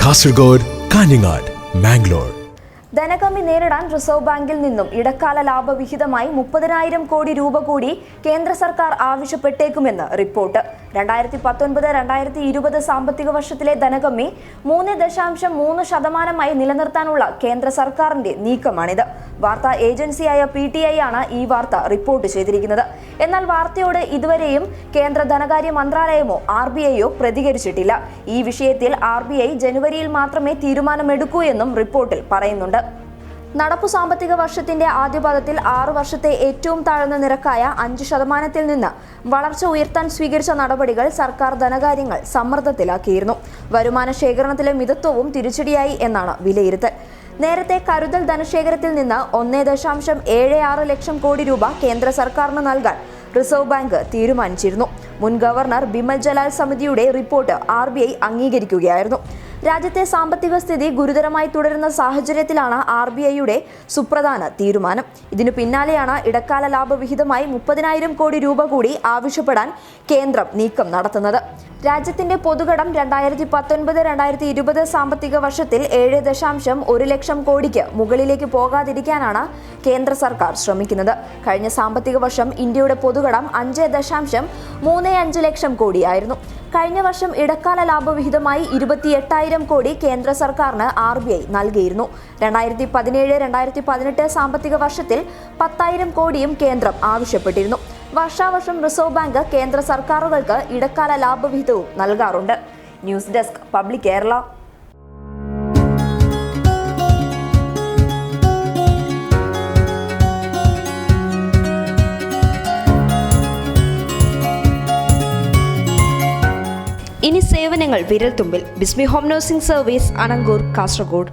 കാസർഗോഡ് കാഞ്ഞങ്ങാട് മാംഗ്ലൂർ ധനകമ്മി നേരിടാൻ റിസർവ് ബാങ്കിൽ നിന്നും ഇടക്കാല ലാഭവിഹിതമായി മുപ്പതിനായിരം കോടി രൂപ കൂടി കേന്ദ്ര സർക്കാർ ആവശ്യപ്പെട്ടേക്കുമെന്ന് റിപ്പോർട്ട്. രണ്ടായിരത്തി പത്തൊൻപത് രണ്ടായിരത്തി ഇരുപത് സാമ്പത്തിക വർഷത്തിലെ ധനകമ്മി മൂന്ന് ദശാംശം മൂന്ന് ശതമാനമായി നിലനിർത്താനുള്ള കേന്ദ്ര സർക്കാരിന്റെ നീക്കമാണിത്. വാർത്താ ഏജൻസിയായ പി ടി ഐ ആണ് ഈ വാർത്ത റിപ്പോർട്ട് ചെയ്തിരിക്കുന്നത്. എന്നാൽ വാർത്തയോട് ഇതുവരെയും കേന്ദ്ര ധനകാര്യ മന്ത്രാലയമോ ആർ ബി ഐയോ പ്രതികരിച്ചിട്ടില്ല. ഈ വിഷയത്തിൽ ആർ ബി ഐ ജനുവരിയിൽ മാത്രമേ തീരുമാനമെടുക്കൂ എന്നും റിപ്പോർട്ടിൽ പറയുന്നുണ്ട്. നടപ്പു സാമ്പത്തിക വർഷത്തിന്റെ ആദ്യപാദത്തിൽ ആറു വർഷത്തെ ഏറ്റവും താഴ്ന്ന നിരക്കായ അഞ്ച് ശതമാനത്തിൽ നിന്ന് വളർച്ച ഉയർത്താൻ സ്വീകരിച്ച നടപടികൾ സർക്കാർ ധനകാര്യങ്ങൾ സമ്മർദ്ദത്തിലാക്കിയിരുന്നു. വരുമാന ശേഖരണത്തിലെ മിതത്വവും തിരിച്ചടിയായി എന്നാണ് വിലയിരുത്തൽ. നേരത്തെ കരുതൽ ധനശേഖരത്തിൽ നിന്ന് ഒന്നേ ദശാംശം ഏഴ് ആറ് ലക്ഷം കോടി രൂപ കേന്ദ്ര സർക്കാരിന് നൽകാൻ റിസർവ് ബാങ്ക് തീരുമാനിച്ചിരുന്നു. മുൻ ഗവർണർ ബിമൽ ജലാൽ സമിതിയുടെ റിപ്പോർട്ട് ആർ അംഗീകരിക്കുകയായിരുന്നു. രാജ്യത്തെ സാമ്പത്തിക സ്ഥിതി ഗുരുതരമായി തുടരുന്ന സാഹചര്യത്തിലാണ് ആർ ബി ഐയുടെ സുപ്രധാന തീരുമാനം. ഇതിനു പിന്നാലെയാണ് ഇടക്കാല ലാഭവിഹിതമായി മുപ്പതിനായിരം കോടി രൂപ കൂടി ആവശ്യപ്പെടാൻ കേന്ദ്രം നീക്കം നടത്തുന്നത്. രാജ്യത്തിന്റെ പൊതുകടം രണ്ടായിരത്തി പത്തൊൻപത് രണ്ടായിരത്തി ഇരുപത് സാമ്പത്തിക വർഷത്തിൽ ഏഴ് ദശാംശം ഒരു ലക്ഷം കോടിക്ക് മുകളിലേക്ക് പോകാതിരിക്കാനാണ് കേന്ദ്ര സർക്കാർ ശ്രമിക്കുന്നത്. കഴിഞ്ഞ സാമ്പത്തിക വർഷം ഇന്ത്യയുടെ പൊതുകടം അഞ്ച് ദശാംശം മൂന്ന് അഞ്ച് ലക്ഷം കോടിയായിരുന്നു. കഴിഞ്ഞ വർഷം ഇടക്കാല ലാഭവിഹിതമായി ഇരുപത്തി എട്ടായിരം കോടി കേന്ദ്ര സർക്കാരിന് ആർ ബി ഐ നൽകിയിരുന്നു. രണ്ടായിരത്തി പതിനേഴ് രണ്ടായിരത്തി പതിനെട്ട് സാമ്പത്തിക വർഷത്തിൽ പത്തായിരം കോടിയും കേന്ദ്രം ആവശ്യപ്പെട്ടിരുന്നു. വർഷാവർഷം റിസർവ് ബാങ്ക് കേന്ദ്ര സർക്കാരുകൾക്ക് ഇടക്കാല ലാഭവിഹിതവും നൽകാറുണ്ട്. News desk public Kerala. ഇനി സേവനങ്ങൾ വിരൽത്തുമ്പിൽ. Bismi home nursing service Anangoor Kasaragod.